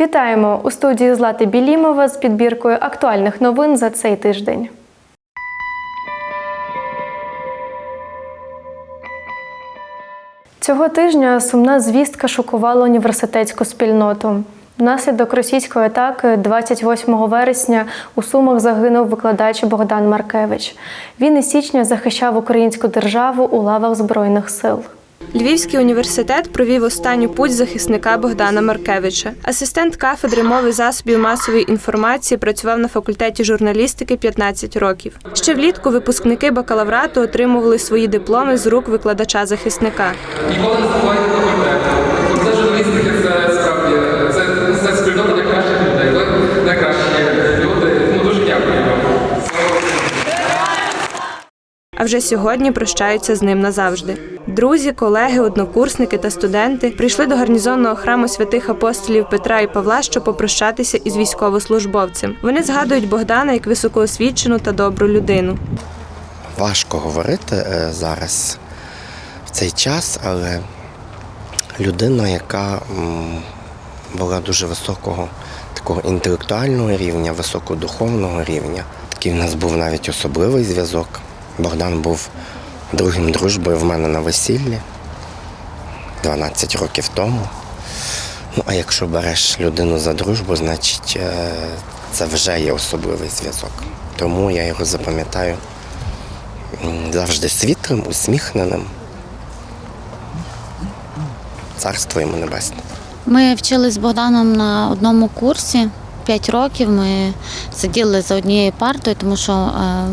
Вітаємо у студії Злати Білімова з підбіркою актуальних новин за цей тиждень. Цього тижня сумна звістка шокувала університетську спільноту. Внаслідок російської атаки 28 вересня у Сумах загинув викладач Богдан Маркевич. Він із січня захищав українську державу у лавах Збройних сил. Львівський університет провів останню путь захисника Богдана Маркевича. Асистент кафедри мови засобів масової інформації працював на факультеті журналістики 15 років. Ще влітку випускники бакалаврату отримували свої дипломи з рук викладача захисника. Ніколи не забувайте факультет. Це журналістики, це справді це, спільнота найкращих людей. Ви найкращі люди. Тому дуже дякую вам. А вже сьогодні прощаються з ним назавжди. Друзі, колеги, однокурсники та студенти прийшли до гарнізонного храму святих апостолів Петра і Павла, щоб попрощатися із військовослужбовцем. Вони згадують Богдана як високоосвічену та добру людину. Важко говорити е, зараз в цей час, але людина, яка була дуже високого такого інтелектуального рівня, високодуховного рівня. Такий в нас був навіть особливий зв'язок. Богдан був другим дружбою в мене на весіллі 12 років тому. Ну, а якщо береш людину за дружбу, значить е, це вже є особливий зв'язок. Тому я його запам'ятаю завжди світлим, усміхненим. Царство йому небесне. Ми вчились з Богданом на одному курсі. П'ять років ми сиділи за однією партою, тому що е,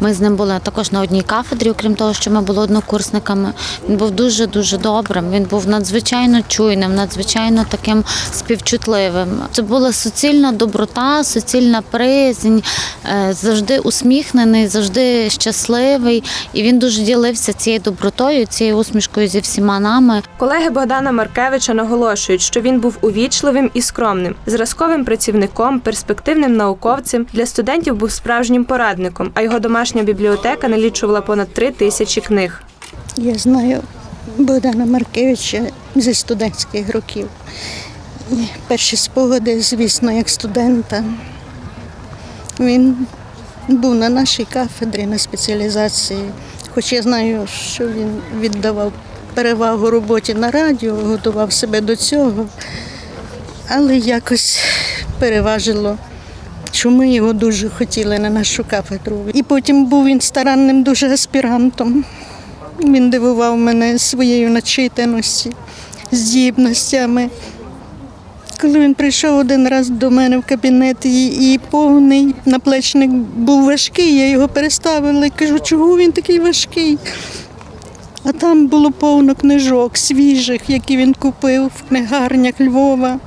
ми з ним були також на одній кафедрі, окрім того, що ми були однокурсниками. Він був дуже дуже добрим. Він був надзвичайно чуйним, надзвичайно таким співчутливим. Це була суцільна доброта, суцільна приязнь, е, завжди усміхнений, завжди щасливий. І він дуже ділився цією добротою, цією усмішкою зі всіма нами. Колеги Богдана Маркевича наголошують, що він був увічливим і скромним, зразковим працівником, перспективним науковцем. Для студентів був справжнім порадником, а його домашня бібліотека налічувала понад три тисячі книг. Я знаю Богдана Маркевича зі студентських років. Перші спогади, звісно, як студента. Він був на нашій кафедрі на спеціалізації, хоч я знаю, що він віддавав перевагу роботі на радіо, готував себе до цього, але якось переважило. Що ми його дуже хотіли на нашу кафедру. І потім був він старанним дуже аспірантом. Він дивував мене своєю начитаності, здібностями. Коли він прийшов один раз до мене в кабінет і, і повний наплечник був важкий, я його переставила і кажу, чого він такий важкий? А там було повно книжок свіжих, які він купив в книгарнях Львова.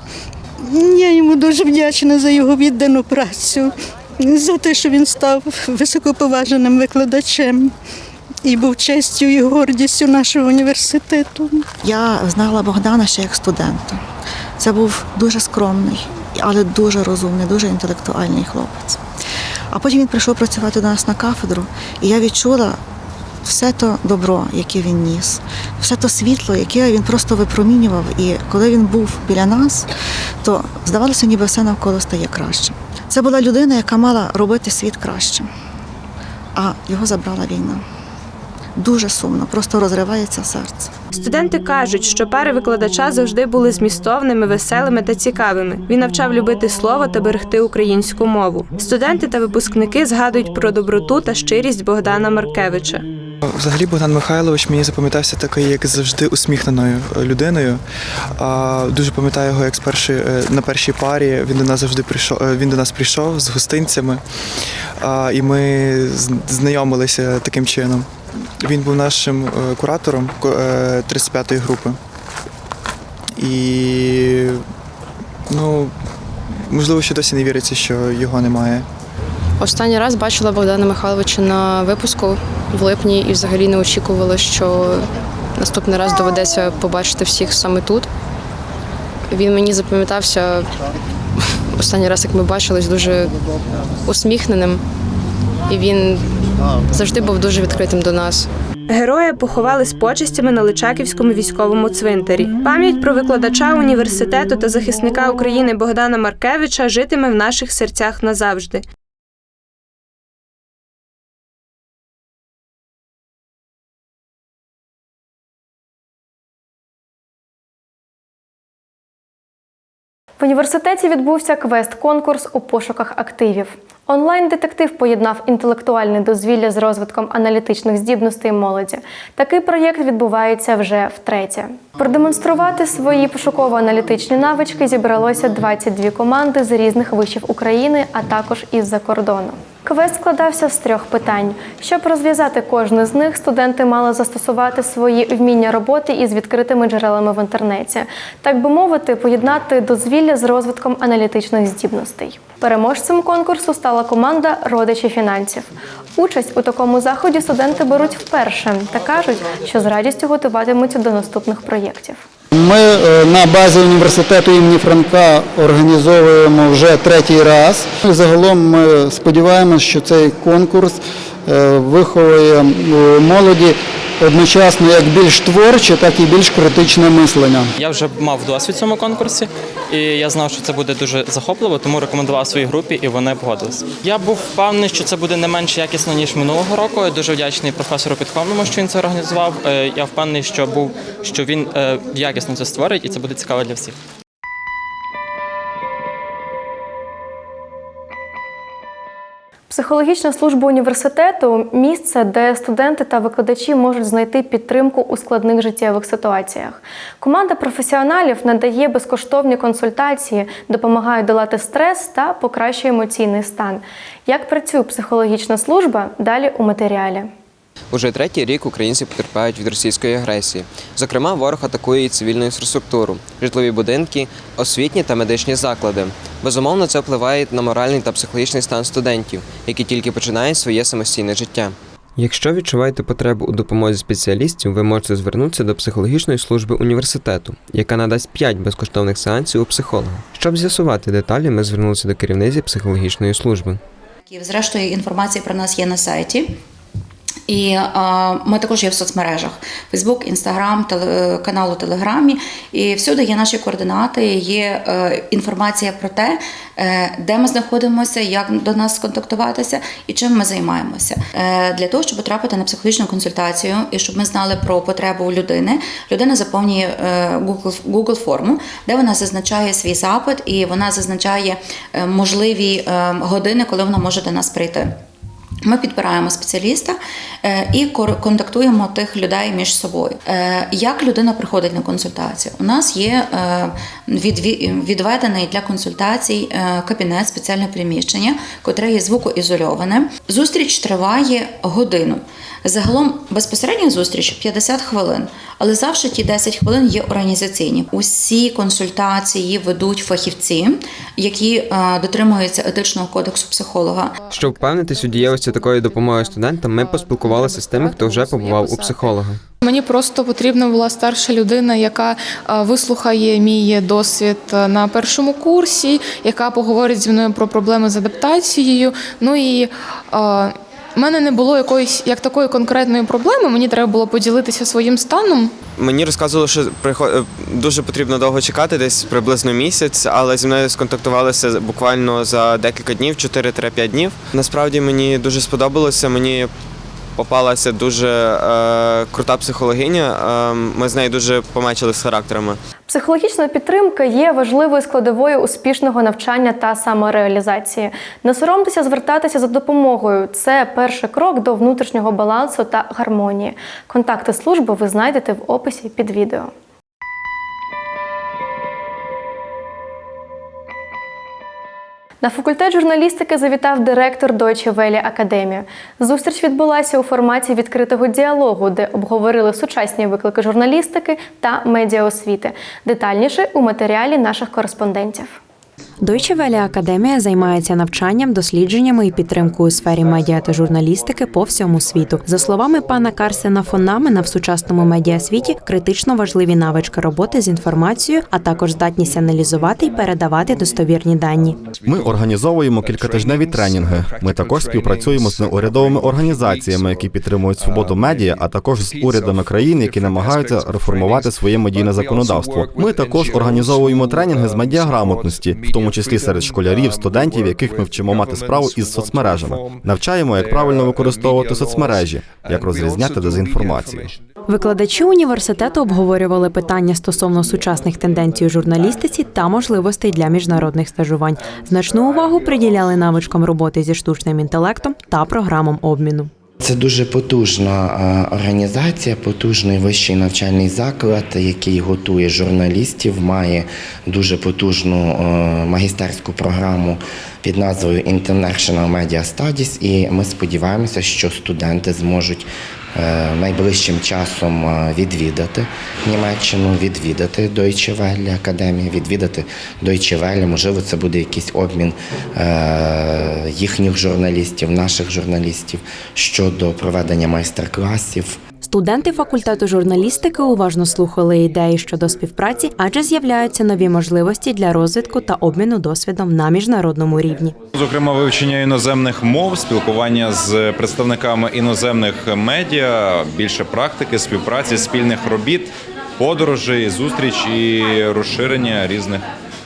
Я йому дуже вдячна за його віддану працю, за те, що він став високоповаженим викладачем і був честю і гордістю нашого університету. Я знала Богдана ще як студента. Це був дуже скромний, але дуже розумний, дуже інтелектуальний хлопець. А потім він прийшов працювати до нас на кафедру, і я відчула все то добро, яке він ніс, все то світло, яке він просто випромінював. І коли він був біля нас, то здавалося, ніби все навколо стає краще. Це була людина, яка мала робити світ кращим, а його забрала війна. Дуже сумно, просто розривається серце. Студенти кажуть, що пари викладача завжди були змістовними, веселими та цікавими. Він навчав любити слово та берегти українську мову. Студенти та випускники згадують про доброту та щирість Богдана Маркевича. Взагалі Богдан Михайлович мені запам'ятався такий, як завжди, усміхненою е, людиною. Дуже пам'ятаю його як з першої, е, на першій парі. Він до нас завжди прийшов. е, Він до нас прийшов з гостинцями, і ми знайомилися таким чином. Він був нашим куратором е, 35-ї групи. І ну, можливо, ще досі не віриться, що його немає. Останній раз бачила Богдана Михайловича на випуску в липні і взагалі не очікувала, що наступний раз доведеться побачити всіх саме тут. Він мені запам'ятався останній раз, як ми бачились, дуже усміхненим, і він завжди був дуже відкритим до нас. Героя поховали з почестями на Личаківському військовому цвинтарі. Пам'ять про викладача університету та захисника України Богдана Маркевича житиме в наших серцях назавжди. В університеті відбувся квест-конкурс у пошуках активів. Онлайн-детектив поєднав інтелектуальне дозвілля з розвитком аналітичних здібностей молоді. Такий проєкт відбувається вже втретє. Продемонструвати свої пошуково-аналітичні навички зібралося 22 команди з різних вишів України, а також із-за кордону. Квест складався з трьох питань. Щоб розв'язати кожне з них, студенти мали застосувати свої вміння роботи із відкритими джерелами в інтернеті, так би мовити, поєднати дозвілля з розвитком аналітичних здібностей. Переможцем конкурсу стала команда Родичі фінансів. Участь у такому заході студенти беруть вперше та кажуть, що з радістю готуватимуться до наступних проєктів. Ми е, на базі університету імені Франка організовуємо вже третій раз. Загалом ми сподіваємося, що цей конкурс е, виховує молоді одночасно як більш творче, так і більш критичне мислення. Я вже мав досвід в цьому конкурсі, і я знав, що це буде дуже захопливо, тому рекомендував своїй групі, і вони погодились. Я був впевнений, що це буде не менш якісно ніж минулого року. Я дуже вдячний професору Підховному, що він це організував. Е, Я впевнений, що був що він е, якісно це створить, і це буде цікаво для всіх. Психологічна служба університету місце, де студенти та викладачі можуть знайти підтримку у складних життєвих ситуаціях. Команда професіоналів надає безкоштовні консультації, допомагає долати стрес та покращує емоційний стан. Як працює психологічна служба? Далі у матеріалі. Уже третій рік українці потерпають від російської агресії. Зокрема, ворог атакує і цивільну інфраструктуру, житлові будинки, освітні та медичні заклади. Безумовно, це впливає на моральний та психологічний стан студентів, які тільки починають своє самостійне життя. Якщо відчуваєте потребу у допомозі спеціалістів, ви можете звернутися до психологічної служби університету, яка надасть 5 безкоштовних сеансів у психолога. Щоб з'ясувати деталі, ми звернулися до керівниці психологічної служби. Зрештою, інформація про нас є на сайті. І е, ми також є в соцмережах: Facebook, Instagram, теле, канал у Телеграмі. І всюди є наші координати, є е, інформація про те, е, де ми знаходимося, як до нас сконтактуватися і чим ми займаємося. Е, для того, щоб потрапити на психологічну консультацію і щоб ми знали про потребу людини, людина заповнює е, Google, Google форму, де вона зазначає свій запит і вона зазначає е, можливі е, години, коли вона може до нас прийти. Ми підбираємо спеціаліста і кор- контактуємо тих людей між собою. Е, Як людина приходить на консультацію? У нас є е, відведений для консультацій е, кабінет, спеціальне приміщення, котре є звукоізольоване. Зустріч триває годину. Загалом безпосередня зустріч 50 хвилин, але завжди ті 10 хвилин є організаційні. Усі консультації ведуть фахівці, які е, дотримуються етичного кодексу психолога. Щоб впевнитись у дієвості такої допомоги студентам, ми поспілкувалися з тими, хто вже побував у психолога. Мені просто потрібна була старша людина, яка е, вислухає мій досвід е, на першому курсі, яка поговорить зі мною про проблеми з адаптацією. Ну і е, в мене не було якоїсь як такої конкретної проблеми. Мені треба було поділитися своїм станом. Мені розказували, що приход- дуже потрібно довго чекати, десь приблизно місяць, але зі мною сконтактувалися буквально за декілька днів, 4-5 днів. Насправді мені дуже сподобалося. Мені попалася дуже е, крута психологиня. Е, ми з нею дуже помечили з характерами. Психологічна підтримка є важливою складовою успішного навчання та самореалізації. Не соромтеся звертатися за допомогою. Це перший крок до внутрішнього балансу та гармонії. Контакти служби ви знайдете в описі під відео. На факультет журналістики завітав директор Deutsche Welle Академія. Зустріч відбулася у форматі відкритого діалогу, де обговорили сучасні виклики журналістики та медіаосвіти. Детальніше у матеріалі наших кореспондентів. Deutsche Welle Академія займається навчанням, дослідженнями і підтримкою у сфері медіа та журналістики по всьому світу. За словами пана Карсена Фонамена, в сучасному медіасвіті критично важливі навички роботи з інформацією, а також здатність аналізувати і передавати достовірні дані. Ми організовуємо кількатижневі тренінги. Ми також співпрацюємо з неурядовими організаціями, які підтримують свободу медіа, а також з урядами країн, які намагаються реформувати своє медійне законодавство. Ми також організовуємо тренінги з медіаграмотності, тому числі серед школярів, студентів, яких ми вчимо мати справу із соцмережами. Навчаємо, як правильно використовувати соцмережі, як розрізняти дезінформацію. Викладачі університету обговорювали питання стосовно сучасних тенденцій у журналістиці та можливостей для міжнародних стажувань. Значну увагу приділяли навичкам роботи зі штучним інтелектом та програмам обміну. Це дуже потужна е, організація, потужний вищий навчальний заклад, який готує журналістів, має дуже потужну е, магістерську програму під назвою International Media Studies. І ми сподіваємося, що студенти зможуть найближчим часом е, відвідати Німеччину, відвідати Deutsche Welle Академію, відвідати Deutsche Welle. Можливо, це буде якийсь обмін е, їхніх журналістів, наших журналістів щодо проведення майстер-класів. Студенти факультету журналістики уважно слухали ідеї щодо співпраці, адже з'являються нові можливості для розвитку та обміну досвідом на міжнародному рівні. Зокрема, вивчення іноземних мов, спілкування з представниками іноземних медіа, більше практики, співпраці, спільних робіт, подорожей, зустріч і розширення різних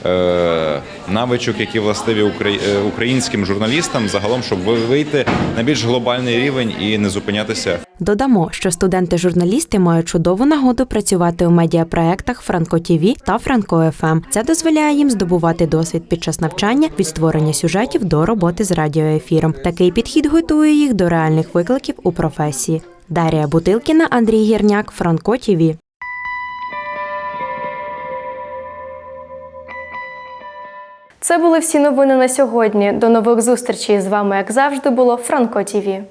е, навичок, які властиві е, українським журналістам, загалом, щоб ви- вийти на більш глобальний рівень і не зупинятися Додамо, що студенти-журналісти мають чудову нагоду працювати у медіапроектах Франко ТІВІ та Франко ФМ. Це дозволяє їм здобувати досвід під час навчання від створення сюжетів до роботи з радіоефіром. Такий підхід готує їх до реальних викликів у професії. Дарія Бутилкіна, Андрій Гірняк, Франко ТІВІ. Це були всі новини на сьогодні. До нових зустрічей з вами, як завжди, було Франко ТІВІ.